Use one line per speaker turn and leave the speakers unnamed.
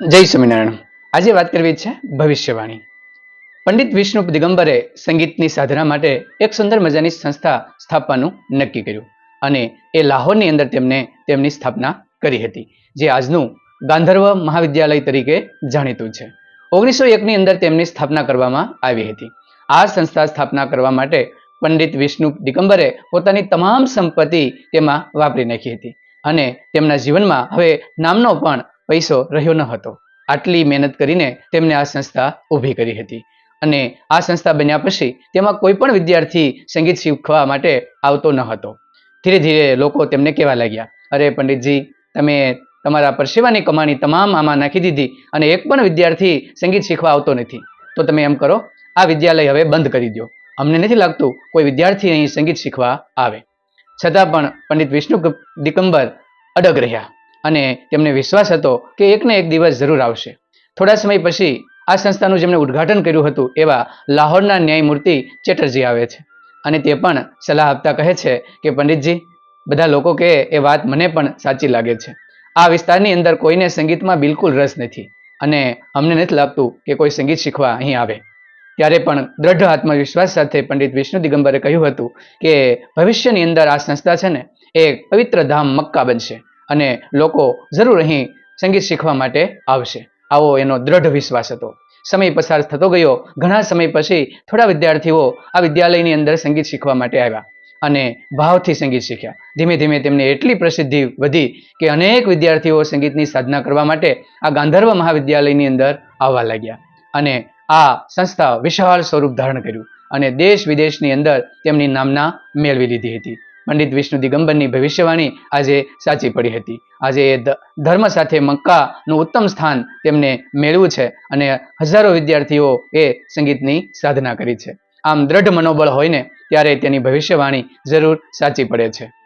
જય સ્વામિનારાયણ. આજે વાત કરવી છે ભવિષ્યવાણી. પંડિત વિષ્ણુ દિગંબરે સંગીતની સાધના માટે એક સુંદર મજાની સંસ્થા સ્થાપવાનું નક્કી કર્યું અને એ લાહોરની અંદર તેમને તેમની સ્થાપના કરી હતી, જે આજનું ગાંધર્વ મહાવિદ્યાલય તરીકે જાણીતું છે. ઓગણીસો એકની અંદર તેમની સ્થાપના કરવામાં આવી હતી. આ સંસ્થા સ્થાપના કરવા માટે પંડિત વિષ્ણુ દિગંબરે પોતાની તમામ સંપત્તિ તેમાં વાપરી નાખી હતી અને તેમના જીવનમાં હવે નામનો પણ પૈસો રહ્યો ન હતો. આટલી મહેનત કરીને તેમને આ સંસ્થા ઊભી કરી હતી. અને આ સંસ્થા બન્યા પછી તેમાં કોઈ પણ વિદ્યાર્થી સંગીત શીખવા માટે આવતો ન હતો. ધીરે ધીરે લોકો તેમને કહેવા લાગ્યા, અરે પંડિતજી, તમે તમારા પરસેવાની કમાણી તમામ આમાં નાખી દીધી અને એક પણ વિદ્યાર્થી સંગીત શીખવા આવતો નથી. તો તમે એમ કરો, આ વિદ્યાલય હવે બંધ કરી દો અમને નથી લાગતું કોઈ વિદ્યાર્થી અહીં સંગીત શીખવા આવે. છતાં પણ પંડિત વિષ્ણુ દિગંબર અડગ રહ્યા. અને તેમને વિશ્વાસ હતો કે એકને એક દિવસ જરૂર આવશે. થોડા સમય પછી આ સંસ્થાનું જેમણે ઉદ્ઘાટન કર્યું હતું એવા લાહોરના ન્યાયમૂર્તિ ચેટર્જી આવે છે. અને તે પણ સલાહ આપતા કહે છે કે, પંડિતજી, બધા લોકો કહે એ વાત મને પણ સાચી લાગે છે. આ વિસ્તારની અંદર કોઈને સંગીતમાં બિલકુલ રસ નથી અને અમને નથી લાગતું કે કોઈ સંગીત શીખવા અહીં આવે. ત્યારે પણ દ્રઢ આત્મવિશ્વાસ સાથે પંડિત વિષ્ણુ દિગંબરે કહ્યું હતું કે, ભવિષ્યની અંદર આ સંસ્થા છે ને એ પવિત્ર ધામ મક્કા બનશે. અને લોકો જરૂર અહીં સંગીત શીખવા માટે આવશે. આવો એનો દ્રઢ વિશ્વાસ હતો. સમય પસાર થતો ગયો. ઘણા સમય પછી થોડા વિદ્યાર્થીઓ આ વિદ્યાલયની અંદર સંગીત શીખવા માટે આવ્યા અને ભાવથી સંગીત શીખ્યા. ધીમે ધીમે તેમને એટલી પ્રસિદ્ધિ વધી કે અનેક વિદ્યાર્થીઓ સંગીતની સાધના કરવા માટે આ ગાંધર્વ મહાવિદ્યાલયની અંદર આવવા લાગ્યા અને આ સંસ્થા વિશાળ સ્વરૂપ ધારણ કર્યું અને દેશ વિદેશની અંદર તેમની નામના મેળવી લીધી હતી. પંડિત વિષ્ણુ દિગંબરની ભવિષ્યવાણી આજે સાચી પડી હતી. આજે એ ધર્મ સાથે મક્કાનું ઉત્તમ સ્થાન તેમને મેળવ્યું છે અને હજારો વિદ્યાર્થીઓ એ સંગીતની સાધના કરી છે. આમ દ્રઢ મનોબળ હોય ને, ત્યારે તેની ભવિષ્યવાણી જરૂર સાચી પડે છે.